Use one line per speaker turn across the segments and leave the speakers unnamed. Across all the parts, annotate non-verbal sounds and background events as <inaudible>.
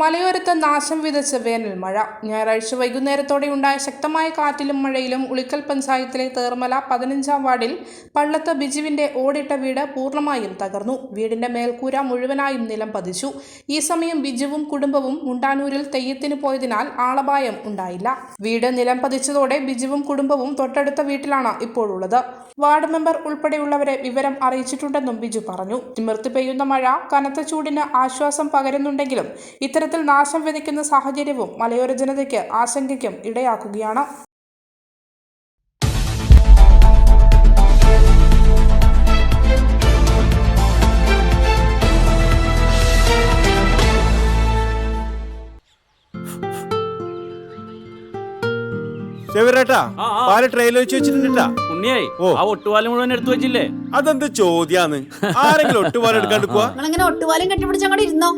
മലയോരത്ത് നാശം വിതച്ച വേനൽ മഴ. ഞായറാഴ്ച വൈകുന്നേരത്തോടെ ഉണ്ടായ ശക്തമായ കാറ്റിലും മഴയിലും ഉളിക്കൽ പഞ്ചായത്തിലെ തേർമല പതിനഞ്ചാം വാർഡിൽ പള്ളത്ത് ബിജുവിന്റെ ഓടിട്ട വീട് പൂർണമായും തകർന്നു. വീടിന്റെ മേൽക്കൂര മുഴുവനായും നിലം പതിച്ചു. ഈ സമയം ബിജുവും കുടുംബവും മുണ്ടാനൂരിൽ തെയ്യത്തിന് പോയതിനാൽ ആളപായം ഉണ്ടായില്ല. വീട് നിലം പതിച്ചതോടെ ബിജുവും കുടുംബവും തൊട്ടടുത്ത വീട്ടിലാണ് ഇപ്പോഴുള്ളത്. വാർഡ് മെമ്പർ ഉൾപ്പെടെയുള്ളവരെ വിവരം അറിയിച്ചിട്ടുണ്ടെന്നും ബിജു പറഞ്ഞു. തിമിർത്തി പെയ്യുന്ന മഴ കനത്ത ചൂടിന് ആശ്വാസം പകരുന്നുണ്ടെങ്കിലും ഇത്തരത്തിൽ നാശം വിതയ്ക്കുന്ന സാഹചര്യവും മലയോര ജനതയ്ക്ക് ആശങ്കയ്ക്കും ഇടയാക്കുകയാണ്.
പാൽ വെച്ച് വെച്ചിട്ടുണ്ടാ
ഉണ്ണിയായി ആ ഒട്ടുപാലം മുഴുവൻ എടുത്തു വെച്ചില്ലേ?
അതെന്ത് ചോദ്യാന്ന്? ആരെങ്കിലും ഒട്ടുപാലം എടുക്കാണ്ട് പോവാ?
ഒട്ടുപാലും കെട്ടിപ്പിടിച്ച് അങ്ങോട്ട് ഇരുന്നോ?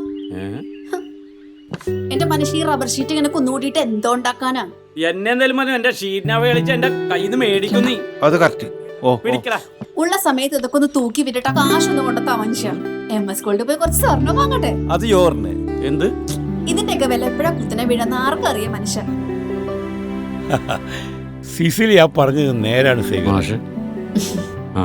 എന്റെ മനുഷ്യ ഈ റബ്ബർ ഷീറ്റ് ഇങ്ങനെ കുന്നുകൂടിയിട്ട് എന്തോ ഉണ്ടാക്കാനാ?
എന്നെ എന്തായാലും മതി എന്റെ ഷീറ്റിനെ കളിച്ച് എന്റെ കയ്യിൽ നിന്ന് മേടിക്കുന്നു നീ.
അത് കറക്റ്റ് ഓ
പിടിക്കടാ.
ഉള്ള സമയത്ത് ഇതൊക്കെ ഒന്ന് തൂക്കി വിട്ടിട്ട് കാശൊന്നും കൊണ്ടെത്താ മനുഷ്യ. എം എസ് സ്കൂളിൽ പോയി കുറച്ച് സ്വർണം വാങ്ങട്ടെ.
അത് യോറിന്.
എന്ത്?
ഇതിന്റെയൊക്കെ വില എപ്പോഴാ കുത്തനെ വീഴുന്ന ആർക്കറിയാം മനുഷ്യ.
സിസിലി ആ പറഞ്ഞത് നേരാണ് സേവ <laughs>
ആ.